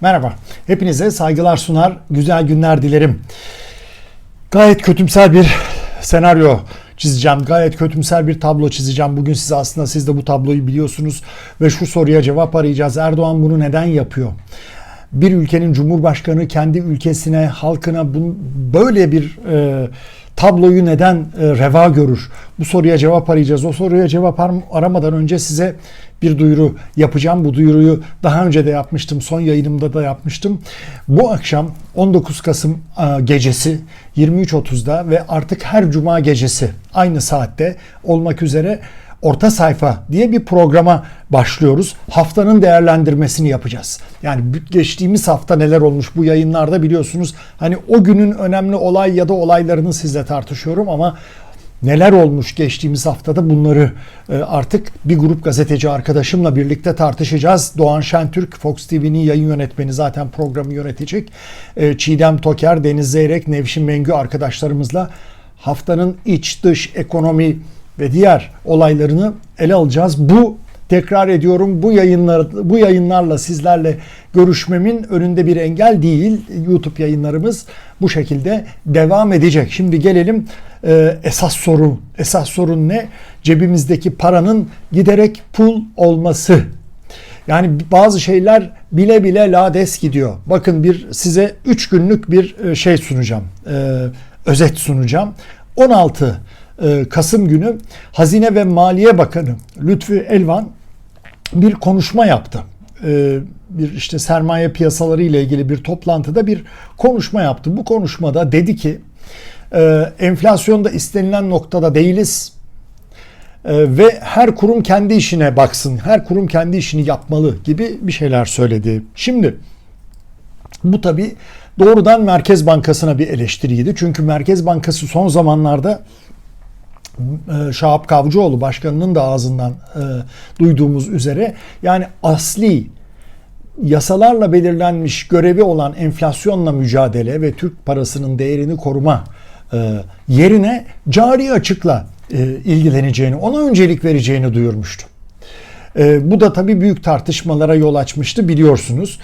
Merhaba. Hepinize saygılar sunar, güzel günler dilerim. Gayet kötümser bir senaryo çizeceğim. Gayet kötümser bir tablo çizeceğim. Bugün size aslında siz de bu tabloyu biliyorsunuz ve şu soruya cevap arayacağız. Erdoğan bunu neden yapıyor? Bir ülkenin cumhurbaşkanı kendi ülkesine, halkına böyle bir e, tabloyu neden e, reva görür? Bu soruya cevap arayacağız. O soruya cevap ar- aramadan önce size bir duyuru yapacağım. Bu duyuruyu daha önce de yapmıştım. Son yayınımda da yapmıştım. Bu akşam 19 Kasım e, gecesi 23.30'da ve artık her cuma gecesi aynı saatte olmak üzere Orta Sayfa diye bir programa başlıyoruz. Haftanın değerlendirmesini yapacağız. Yani geçtiğimiz hafta neler olmuş bu yayınlarda biliyorsunuz. Hani o günün önemli olay ya da olaylarını sizle tartışıyorum ama neler olmuş geçtiğimiz haftada bunları e, artık bir grup gazeteci arkadaşımla birlikte tartışacağız. Doğan Şentürk, Fox TV'nin yayın yönetmeni zaten programı yönetecek. E, Çiğdem Toker, Deniz Zeyrek, Nevşin Mengü arkadaşlarımızla haftanın iç dış ekonomi ve diğer olaylarını ele alacağız. Bu tekrar ediyorum bu yayınlar bu yayınlarla sizlerle görüşmemin önünde bir engel değil. YouTube yayınlarımız bu şekilde devam edecek. Şimdi gelelim e, esas soru. Esas sorun ne? Cebimizdeki paranın giderek pul olması. Yani bazı şeyler bile bile lades gidiyor. Bakın bir size 3 günlük bir e, şey sunacağım. E, özet sunacağım. 16 e, Kasım günü Hazine ve Maliye Bakanı Lütfü Elvan bir konuşma yaptı. E, bir işte sermaye piyasaları ile ilgili bir toplantıda bir konuşma yaptı. Bu konuşmada dedi ki e, enflasyonda istenilen noktada değiliz ve her kurum kendi işine baksın, her kurum kendi işini yapmalı gibi bir şeyler söyledi. Şimdi bu tabi doğrudan Merkez Bankası'na bir eleştiriydi. Çünkü Merkez Bankası son zamanlarda Şahap Kavcıoğlu başkanının da ağzından e, duyduğumuz üzere yani asli yasalarla belirlenmiş görevi olan enflasyonla mücadele ve Türk parasının değerini koruma e, yerine cari açıkla e, ilgileneceğini, ona öncelik vereceğini duyurmuştu. E, bu da tabii büyük tartışmalara yol açmıştı biliyorsunuz.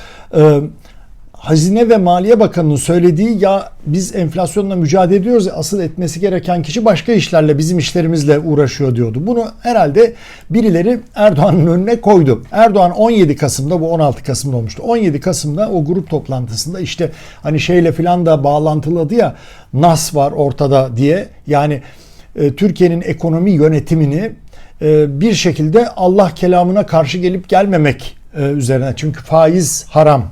Hazine ve Maliye Bakanı'nın söylediği ya biz enflasyonla mücadele ediyoruz asıl etmesi gereken kişi başka işlerle bizim işlerimizle uğraşıyor diyordu. Bunu herhalde birileri Erdoğan'ın önüne koydu. Erdoğan 17 Kasım'da bu 16 Kasım'da olmuştu. 17 Kasım'da o grup toplantısında işte hani şeyle filan da bağlantıladı ya NAS var ortada diye yani e, Türkiye'nin ekonomi yönetimini e, bir şekilde Allah kelamına karşı gelip gelmemek e, üzerine çünkü faiz haram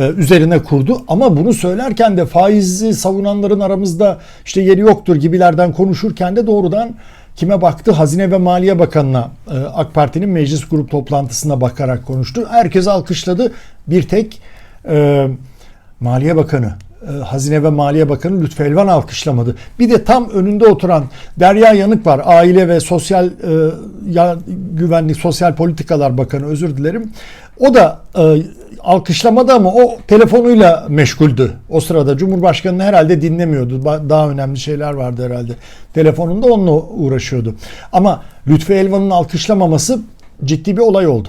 üzerine kurdu. Ama bunu söylerken de faizi savunanların aramızda işte yeri yoktur gibilerden konuşurken de doğrudan kime baktı? Hazine ve Maliye Bakanı'na AK Parti'nin meclis grup toplantısına bakarak konuştu. Herkes alkışladı. Bir tek e, Maliye Bakanı Hazine ve Maliye Bakanı Lütfü Elvan alkışlamadı. Bir de tam önünde oturan Derya Yanık var. Aile ve Sosyal e, ya, Güvenlik Sosyal Politikalar Bakanı özür dilerim. O da e, alkışlamadı ama o telefonuyla meşguldü. O sırada Cumhurbaşkanı'nı herhalde dinlemiyordu. Daha önemli şeyler vardı herhalde. Telefonunda onunla uğraşıyordu. Ama Lütfü Elvan'ın alkışlamaması ciddi bir olay oldu.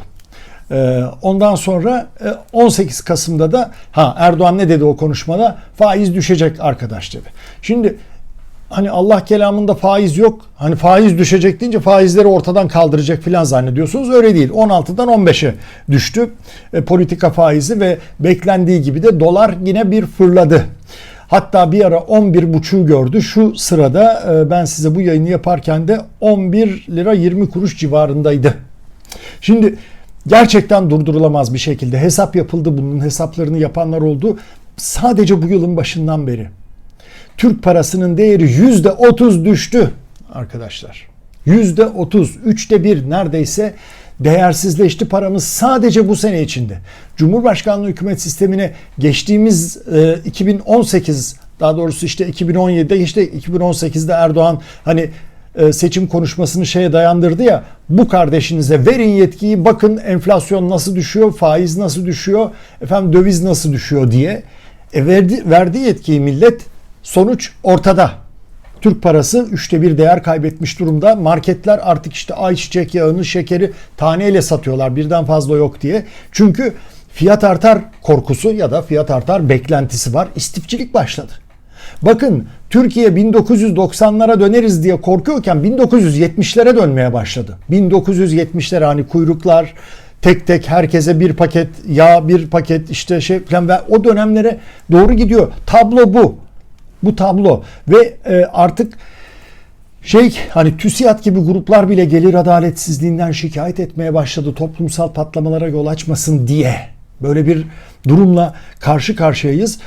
Ee, ondan sonra 18 e, Kasım'da da ha Erdoğan ne dedi o konuşmada? Faiz düşecek arkadaş dedi. Şimdi hani Allah kelamında faiz yok. Hani faiz düşecek deyince faizleri ortadan kaldıracak filan zannediyorsunuz. Öyle değil. 16'dan 15'e düştü e, politika faizi ve beklendiği gibi de dolar yine bir fırladı. Hatta bir ara 11.5'u gördü. Şu sırada e, ben size bu yayını yaparken de 11 lira 20 kuruş civarındaydı. Şimdi gerçekten durdurulamaz bir şekilde hesap yapıldı. Bunun hesaplarını yapanlar oldu. Sadece bu yılın başından beri Türk parasının değeri yüzde otuz düştü arkadaşlar. Yüzde otuz, üçte bir neredeyse değersizleşti paramız sadece bu sene içinde. Cumhurbaşkanlığı hükümet sistemine geçtiğimiz e, 2018 daha doğrusu işte 2017'de işte 2018'de Erdoğan hani e, seçim konuşmasını şeye dayandırdı ya bu kardeşinize verin yetkiyi bakın enflasyon nasıl düşüyor faiz nasıl düşüyor efendim döviz nasıl düşüyor diye e verdi, verdiği yetkiyi millet Sonuç ortada. Türk parası üçte bir değer kaybetmiş durumda. Marketler artık işte ayçiçek yağını, şekeri taneyle satıyorlar birden fazla yok diye. Çünkü fiyat artar korkusu ya da fiyat artar beklentisi var. İstifçilik başladı. Bakın Türkiye 1990'lara döneriz diye korkuyorken 1970'lere dönmeye başladı. 1970'lere hani kuyruklar tek tek herkese bir paket yağ bir paket işte şey falan ve o dönemlere doğru gidiyor. Tablo bu. Bu tablo ve e, artık şey hani TÜSİAD gibi gruplar bile gelir adaletsizliğinden şikayet etmeye başladı toplumsal patlamalara yol açmasın diye. Böyle bir durumla karşı karşıyayız.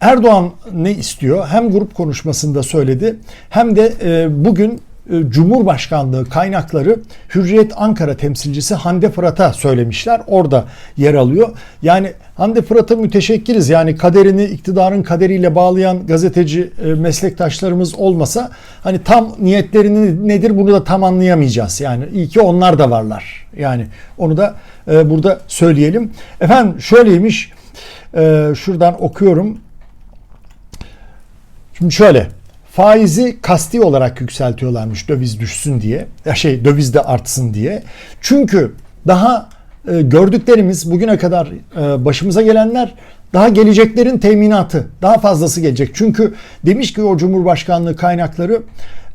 Erdoğan ne istiyor? Hem grup konuşmasında söyledi hem de e, bugün e, Cumhurbaşkanlığı kaynakları Hürriyet Ankara temsilcisi Hande Fırat'a söylemişler. Orada yer alıyor. Yani Hande Fırat'a müteşekkiriz. Yani kaderini iktidarın kaderiyle bağlayan gazeteci e, meslektaşlarımız olmasa hani tam niyetlerini nedir bunu da tam anlayamayacağız. Yani iyi ki onlar da varlar. Yani onu da burada söyleyelim. Efendim şöyleymiş. Şuradan okuyorum. Şimdi şöyle faizi kasti olarak yükseltiyorlarmış döviz düşsün diye. Şey döviz de artsın diye. Çünkü daha e, gördüklerimiz bugüne kadar e, başımıza gelenler daha geleceklerin teminatı. Daha fazlası gelecek. Çünkü demiş ki o Cumhurbaşkanlığı kaynakları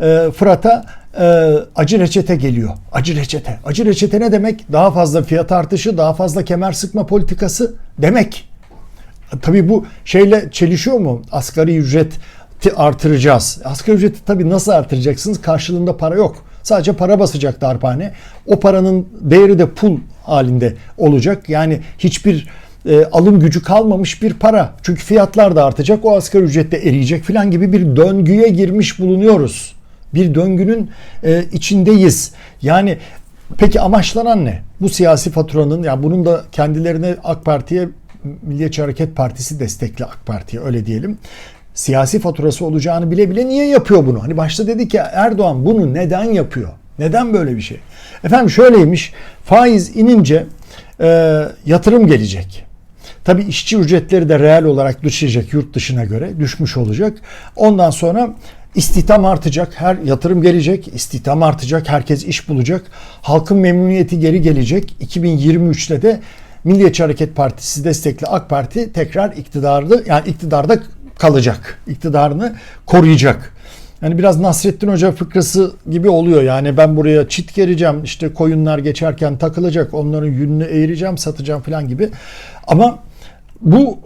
e, Fırat'a e, acı reçete geliyor. Acı reçete. Acı reçete ne demek? Daha fazla fiyat artışı, daha fazla kemer sıkma politikası demek. Tabii bu şeyle çelişiyor mu? Asgari ücret artıracağız. Asgari ücreti tabii nasıl artıracaksınız? Karşılığında para yok. Sadece para basacak darphane. O paranın değeri de pul halinde olacak. Yani hiçbir e, alım gücü kalmamış bir para. Çünkü fiyatlar da artacak. O asgari ücrette eriyecek filan gibi bir döngüye girmiş bulunuyoruz. Bir döngünün e, içindeyiz. Yani peki amaçlanan ne? Bu siyasi faturanın ya yani bunun da kendilerine AK Parti'ye Milliyetçi Hareket Partisi destekli AK Parti'ye öyle diyelim siyasi faturası olacağını bile bile niye yapıyor bunu? Hani başta dedi ki Erdoğan bunu neden yapıyor? Neden böyle bir şey? Efendim şöyleymiş faiz inince e, yatırım gelecek. Tabi işçi ücretleri de reel olarak düşecek yurt dışına göre düşmüş olacak. Ondan sonra istihdam artacak, her yatırım gelecek, istihdam artacak, herkes iş bulacak. Halkın memnuniyeti geri gelecek. 2023'te de Milliyetçi Hareket Partisi destekli AK Parti tekrar iktidarda yani iktidarda kalacak. iktidarını koruyacak. Yani biraz Nasrettin Hoca fıkrası gibi oluyor. Yani ben buraya çit gereceğim, işte koyunlar geçerken takılacak, onların yününü eğireceğim, satacağım falan gibi. Ama bu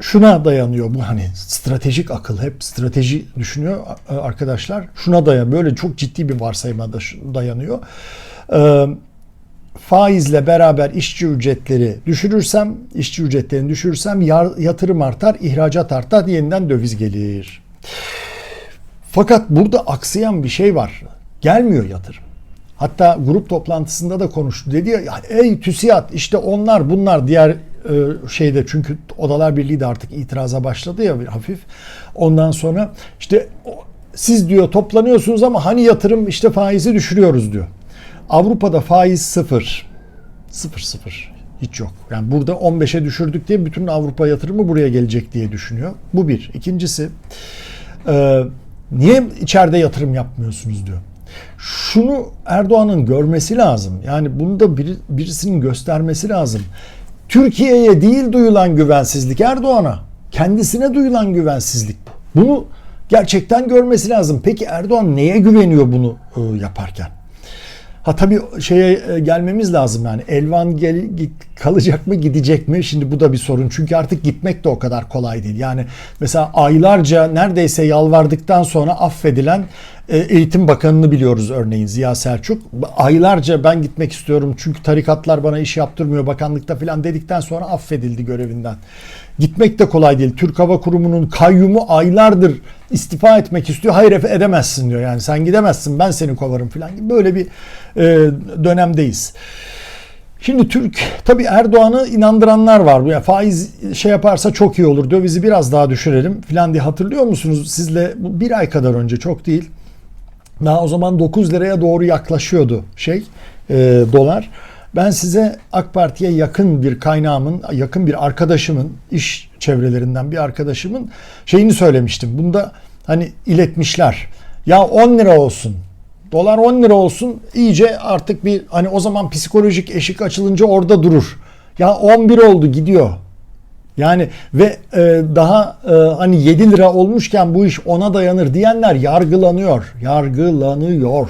şuna dayanıyor. Bu hani stratejik akıl hep strateji düşünüyor arkadaşlar. Şuna dayanıyor. Böyle çok ciddi bir varsayıma dayanıyor. Ee, faizle beraber işçi ücretleri düşürürsem, işçi ücretlerini düşürürsem yatırım artar, ihracat artar, yeniden döviz gelir. Fakat burada aksayan bir şey var. Gelmiyor yatırım. Hatta grup toplantısında da konuştu. Dedi ya ey TÜSİAD işte onlar bunlar diğer e, şeyde çünkü Odalar Birliği de artık itiraza başladı ya bir hafif. Ondan sonra işte siz diyor toplanıyorsunuz ama hani yatırım işte faizi düşürüyoruz diyor. Avrupa'da faiz sıfır. Sıfır sıfır. Hiç yok. Yani burada 15'e düşürdük diye bütün Avrupa yatırımı buraya gelecek diye düşünüyor. Bu bir. İkincisi e, niye içeride yatırım yapmıyorsunuz diyor. Şunu Erdoğan'ın görmesi lazım. Yani bunu da bir, birisinin göstermesi lazım. Türkiye'ye değil duyulan güvensizlik Erdoğan'a. Kendisine duyulan güvensizlik bu. Bunu gerçekten görmesi lazım. Peki Erdoğan neye güveniyor bunu e, yaparken? Ha tabii şeye e, gelmemiz lazım yani Elvan gel, kalacak mı gidecek mi? Şimdi bu da bir sorun. Çünkü artık gitmek de o kadar kolay değil. Yani mesela aylarca neredeyse yalvardıktan sonra affedilen e, Eğitim Bakanı'nı biliyoruz örneğin Ziya Selçuk. Aylarca ben gitmek istiyorum çünkü tarikatlar bana iş yaptırmıyor bakanlıkta falan dedikten sonra affedildi görevinden. Gitmek de kolay değil. Türk Hava Kurumu'nun kayyumu aylardır istifa etmek istiyor. Hayır efe edemezsin diyor. Yani sen gidemezsin ben seni kovarım falan gibi böyle bir e, dönemdeyiz. Şimdi Türk tabi Erdoğan'ı inandıranlar var. Yani faiz şey yaparsa çok iyi olur. Dövizi biraz daha düşürelim falan diye hatırlıyor musunuz? Sizle bir ay kadar önce çok değil. Daha o zaman 9 liraya doğru yaklaşıyordu şey e, dolar. Ben size AK Parti'ye yakın bir kaynağımın, yakın bir arkadaşımın, iş çevrelerinden bir arkadaşımın şeyini söylemiştim. Bunda hani iletmişler. Ya 10 lira olsun. Dolar 10 lira olsun. iyice artık bir hani o zaman psikolojik eşik açılınca orada durur. Ya 11 oldu gidiyor. Yani ve e, daha e, hani 7 lira olmuşken bu iş ona dayanır diyenler yargılanıyor. Yargılanıyor.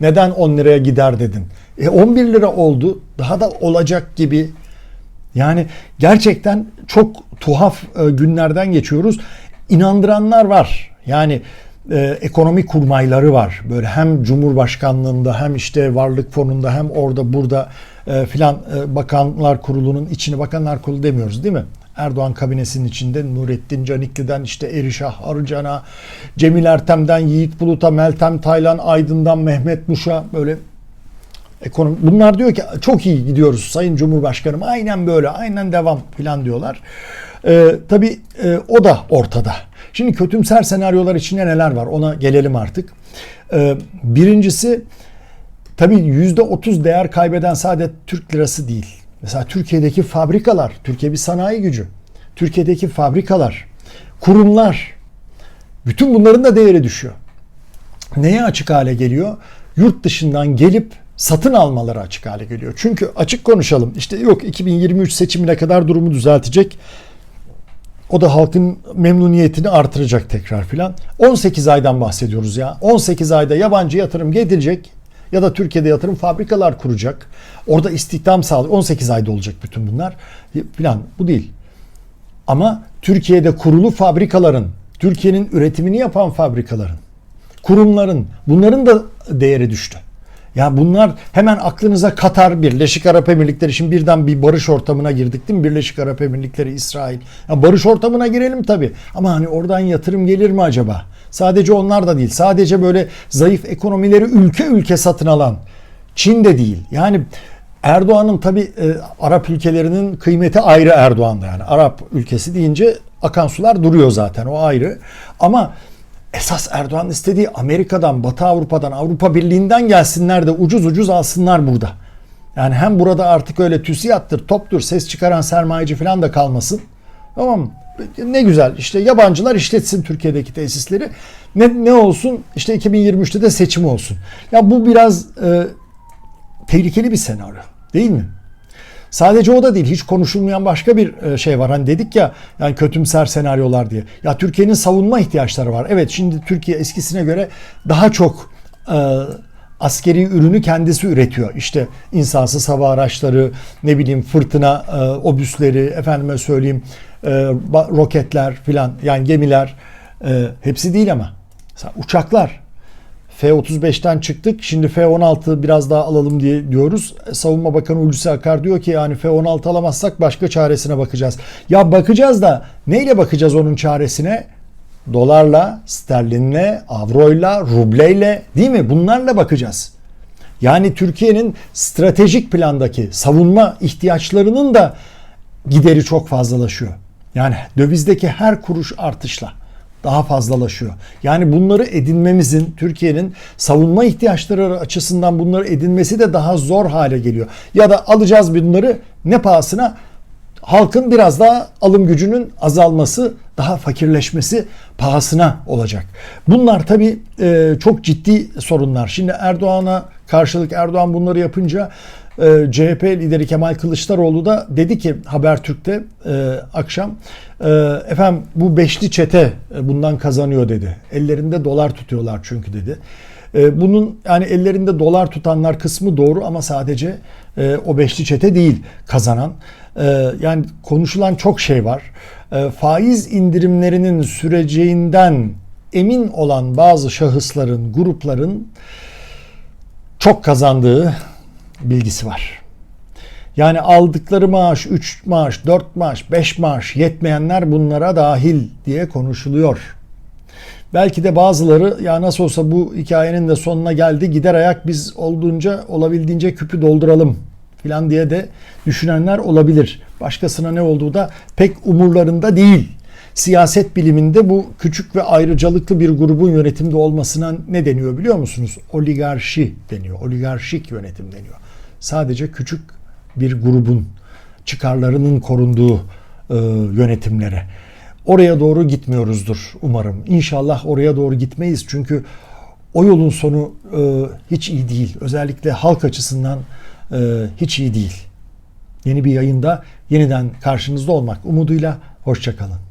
Neden 10 liraya gider dedin? E 11 lira oldu. Daha da olacak gibi. Yani gerçekten çok tuhaf e, günlerden geçiyoruz. İnandıranlar var. Yani e, ekonomi kurmayları var. Böyle hem Cumhurbaşkanlığında hem işte Varlık Fonu'nda hem orada burada e, filan e, Bakanlar Kurulu'nun içini Bakanlar Kurulu demiyoruz değil mi? Erdoğan kabinesinin içinde Nurettin Canikli'den işte Erişah Arıcan'a, Cemil Ertem'den Yiğit Bulut'a, Meltem Taylan Aydın'dan Mehmet Muş'a böyle ekonomi bunlar diyor ki çok iyi gidiyoruz Sayın Cumhurbaşkanım aynen böyle aynen devam filan diyorlar. Ee, tabii e, o da ortada. Şimdi kötümser senaryolar içinde neler var ona gelelim artık. Ee, birincisi tabii %30 değer kaybeden sadece Türk lirası değil. Mesela Türkiye'deki fabrikalar, Türkiye bir sanayi gücü. Türkiye'deki fabrikalar, kurumlar, bütün bunların da değeri düşüyor. Neye açık hale geliyor? Yurt dışından gelip satın almaları açık hale geliyor. Çünkü açık konuşalım. İşte yok 2023 seçimine kadar durumu düzeltecek. O da halkın memnuniyetini artıracak tekrar filan. 18 aydan bahsediyoruz ya. 18 ayda yabancı yatırım gelecek ya da Türkiye'de yatırım fabrikalar kuracak. Orada istihdam sağlayacak. 18 ayda olacak bütün bunlar filan. Bu değil. Ama Türkiye'de kurulu fabrikaların, Türkiye'nin üretimini yapan fabrikaların, kurumların bunların da değeri düştü. Ya bunlar hemen aklınıza Katar, Birleşik Arap Emirlikleri. Şimdi birden bir barış ortamına girdik değil mi? Birleşik Arap Emirlikleri, İsrail. Ya barış ortamına girelim tabii. Ama hani oradan yatırım gelir mi acaba? Sadece onlar da değil. Sadece böyle zayıf ekonomileri ülke ülke satın alan. Çin de değil. Yani Erdoğan'ın tabii e, Arap ülkelerinin kıymeti ayrı Erdoğan'da yani. Arap ülkesi deyince akan sular duruyor zaten o ayrı. Ama esas Erdoğan istediği Amerika'dan, Batı Avrupa'dan, Avrupa Birliği'nden gelsinler de ucuz ucuz alsınlar burada. Yani hem burada artık öyle TÜSİAD'tır, TOP'tur, ses çıkaran sermayeci falan da kalmasın. Tamam mı? Ne güzel işte yabancılar işletsin Türkiye'deki tesisleri. Ne, ne olsun işte 2023'te de seçim olsun. Ya bu biraz e, tehlikeli bir senaryo değil mi? Sadece o da değil. Hiç konuşulmayan başka bir e, şey var. Hani dedik ya yani kötümser senaryolar diye. Ya Türkiye'nin savunma ihtiyaçları var. Evet şimdi Türkiye eskisine göre daha çok e, askeri ürünü kendisi üretiyor. İşte insansız hava araçları, ne bileyim fırtına e, obüsleri, efendime söyleyeyim e, roketler filan yani gemiler e, hepsi değil ama. Uçaklar F-35'ten çıktık. Şimdi F-16 biraz daha alalım diye diyoruz. Savunma Bakanı Hulusi Akar diyor ki yani F-16 alamazsak başka çaresine bakacağız. Ya bakacağız da neyle bakacağız onun çaresine? Dolarla, sterlinle, avroyla, rubleyle değil mi? Bunlarla bakacağız. Yani Türkiye'nin stratejik plandaki savunma ihtiyaçlarının da gideri çok fazlalaşıyor. Yani dövizdeki her kuruş artışla daha fazlalaşıyor. Yani bunları edinmemizin Türkiye'nin savunma ihtiyaçları açısından bunları edinmesi de daha zor hale geliyor. Ya da alacağız bunları ne pahasına? Halkın biraz daha alım gücünün azalması, daha fakirleşmesi pahasına olacak. Bunlar tabii e, çok ciddi sorunlar. Şimdi Erdoğan'a karşılık Erdoğan bunları yapınca e, CHP lideri Kemal Kılıçdaroğlu da dedi ki Habertürk'te e, akşam e, efendim bu beşli çete e, bundan kazanıyor dedi. Ellerinde dolar tutuyorlar çünkü dedi. E, bunun yani ellerinde dolar tutanlar kısmı doğru ama sadece e, o beşli çete değil kazanan. E, yani konuşulan çok şey var. E, faiz indirimlerinin süreceğinden emin olan bazı şahısların, grupların çok kazandığı bilgisi var. Yani aldıkları maaş 3 maaş, 4 maaş, 5 maaş yetmeyenler bunlara dahil diye konuşuluyor. Belki de bazıları ya nasıl olsa bu hikayenin de sonuna geldi gider ayak biz olduğunca olabildiğince küpü dolduralım filan diye de düşünenler olabilir. Başkasına ne olduğu da pek umurlarında değil. Siyaset biliminde bu küçük ve ayrıcalıklı bir grubun yönetimde olmasına ne deniyor biliyor musunuz? Oligarşi deniyor. Oligarşik yönetim deniyor. Sadece küçük bir grubun çıkarlarının korunduğu e, yönetimlere. Oraya doğru gitmiyoruzdur umarım. İnşallah oraya doğru gitmeyiz çünkü o yolun sonu e, hiç iyi değil. Özellikle halk açısından e, hiç iyi değil. Yeni bir yayında yeniden karşınızda olmak umuduyla hoşçakalın.